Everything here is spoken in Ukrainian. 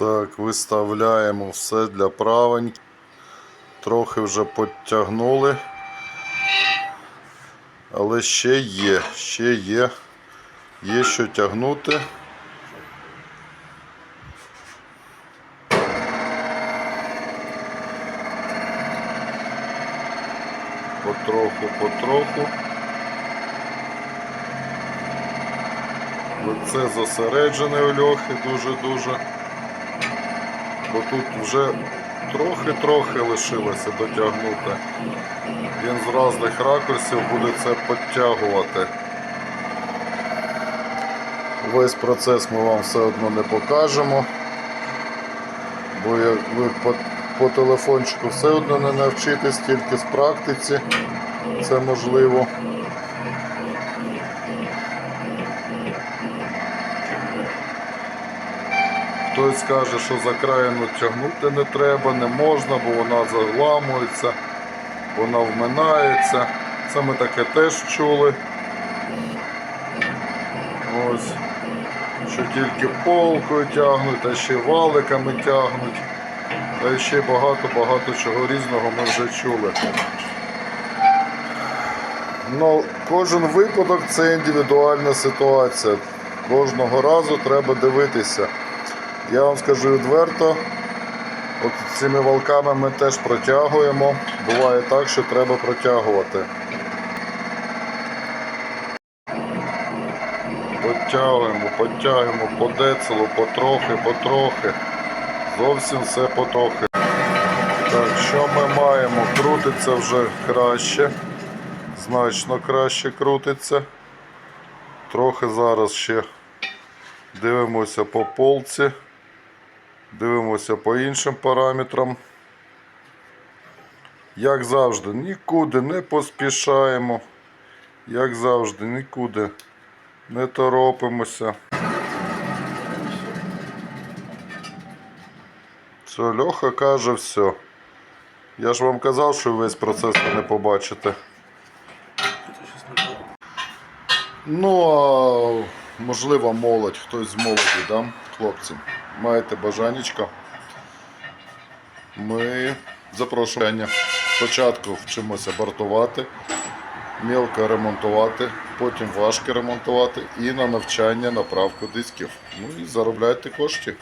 Так, виставляємо все для правень. Трохи вже підтягнули. Але ще є, ще є. Є що тягнути. Потроху, потроху. Лице зосереджене у льохи дуже-дуже. Бо тут вже трохи-трохи лишилося дотягнути. Він з різних ракурсів буде це підтягувати. Весь процес ми вам все одно не покажемо. Бо як ви по, по телефончику все одно не навчитесь, тільки з практиці це можливо. Хтось каже, що за країну тягнути не треба, не можна, бо вона загламується, вона вминається. Це ми таке теж чули. Ось. Що тільки полкою тягнуть, а ще валиками тягнуть. Та ще багато-багато чого різного ми вже чули. Ну, кожен випадок це індивідуальна ситуація. Кожного разу треба дивитися. Я вам скажу відверто, от цими валками ми теж протягуємо. Буває так, що треба протягувати. Потягуємо, потягуємо по децелу, потрохи, потрохи. Зовсім все потрохи. Так, що ми маємо? Крутиться вже краще. Значно краще крутиться. Трохи зараз ще дивимося по полці. Дивимося по іншим параметрам. Як завжди, нікуди не поспішаємо. Як завжди, нікуди не торопимося. Це Льоха каже все. Я ж вам казав, що весь процес ви не побачите. Ну, а можливо, молодь, хтось з молоді, да? хлопці. Маєте бажанечко. Ми запрошуємо. Спочатку вчимося бортувати, мілко ремонтувати, потім важко ремонтувати і на навчання направку дисків. Ну і заробляйте кошти.